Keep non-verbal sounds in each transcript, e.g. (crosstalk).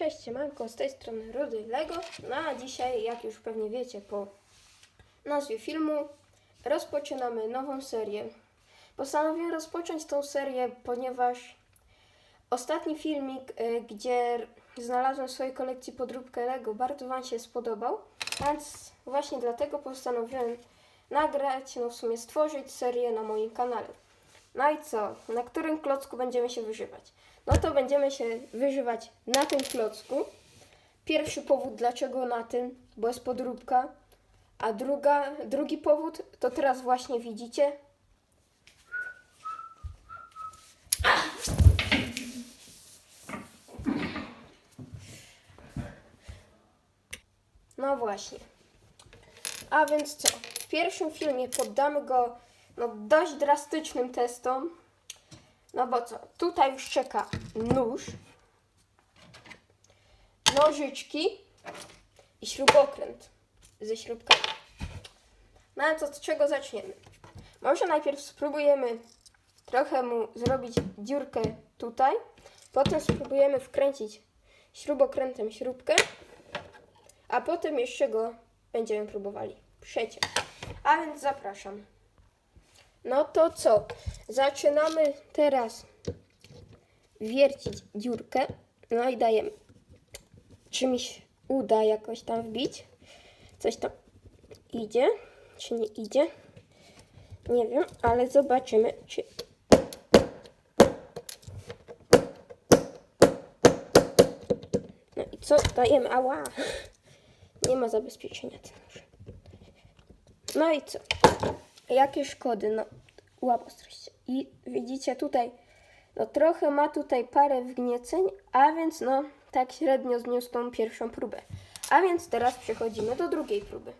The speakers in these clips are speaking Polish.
Cześć, siemanko, z tej strony Rudy Lego. No a dzisiaj, jak już pewnie wiecie po nazwie filmu, rozpoczynamy nową serię. Postanowiłem rozpocząć tą serię, ponieważ ostatni filmik, y, gdzie znalazłem w swojej kolekcji podróbkę Lego, bardzo Wam się spodobał, więc właśnie dlatego postanowiłem nagrać, no w sumie stworzyć serię na moim kanale. No i co? Na którym klocku będziemy się wyżywać? No to będziemy się wyżywać na tym klocku. Pierwszy powód, dlaczego na tym, bo jest podróbka. A druga, drugi powód to teraz właśnie widzicie. No właśnie. A więc co? W pierwszym filmie poddamy go no, dość drastycznym testom. No bo co? Tutaj już czeka nóż, nożyczki i śrubokręt ze śrubkami. No ale to od czego zaczniemy? Może najpierw spróbujemy trochę mu zrobić dziurkę tutaj, potem spróbujemy wkręcić śrubokrętem śrubkę, a potem jeszcze go będziemy próbowali przeciąć. A więc zapraszam. No to co? Zaczynamy teraz wiercić dziurkę. No i dajemy. Czy mi się uda jakoś tam wbić? Coś tam idzie, czy nie idzie? Nie wiem, ale zobaczymy, czy. No i co? Dajemy. Ała! (laughs) Nie ma zabezpieczenia. No i co? Jakie szkody? No, łap. I widzicie tutaj, no trochę ma tutaj parę wgnieceń, a więc no tak średnio zniósł tą pierwszą próbę. A więc teraz przechodzimy do drugiej próby.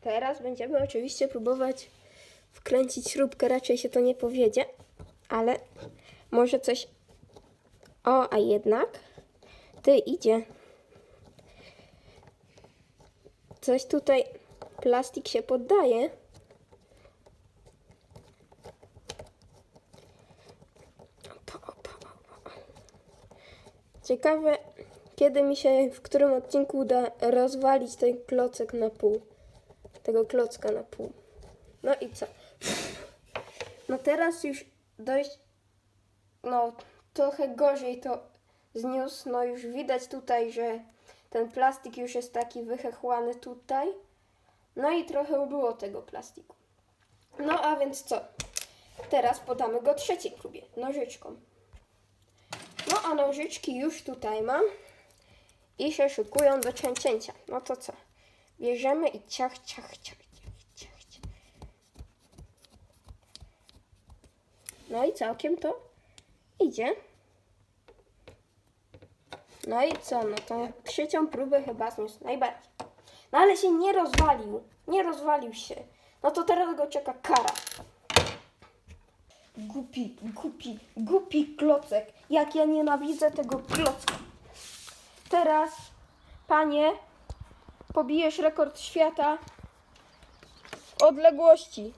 Teraz będziemy oczywiście próbować wkręcić śrubkę, raczej się to nie powiedzie, ale może coś... O, a jednak... Ty, idzie. Coś tutaj... Plastik się poddaje. Ciekawe, kiedy mi się, w którym odcinku uda rozwalić ten klocek na pół. Tego klocka na pół. No i co? No teraz już dość, no trochę gorzej to zniósł. No już widać tutaj, że ten plastik już jest taki wychechłany tutaj. No i trochę było tego plastiku. No a więc co? Teraz podamy go trzeciej próbie, nożyczką. No a nożyczki już tutaj mam i się szykują do cięcia. No to co? Bierzemy i ciach, ciach, ciach, ciach, ciach. No i całkiem to idzie. No i co? No to trzecią próbę chyba zniósł najbardziej. No ale się nie rozwalił. Nie rozwalił się. No to teraz go czeka kara. Głupi, głupi, głupi klocek. Jak ja nienawidzę tego klocka. Teraz, panie, pobijesz rekord świata w odległości.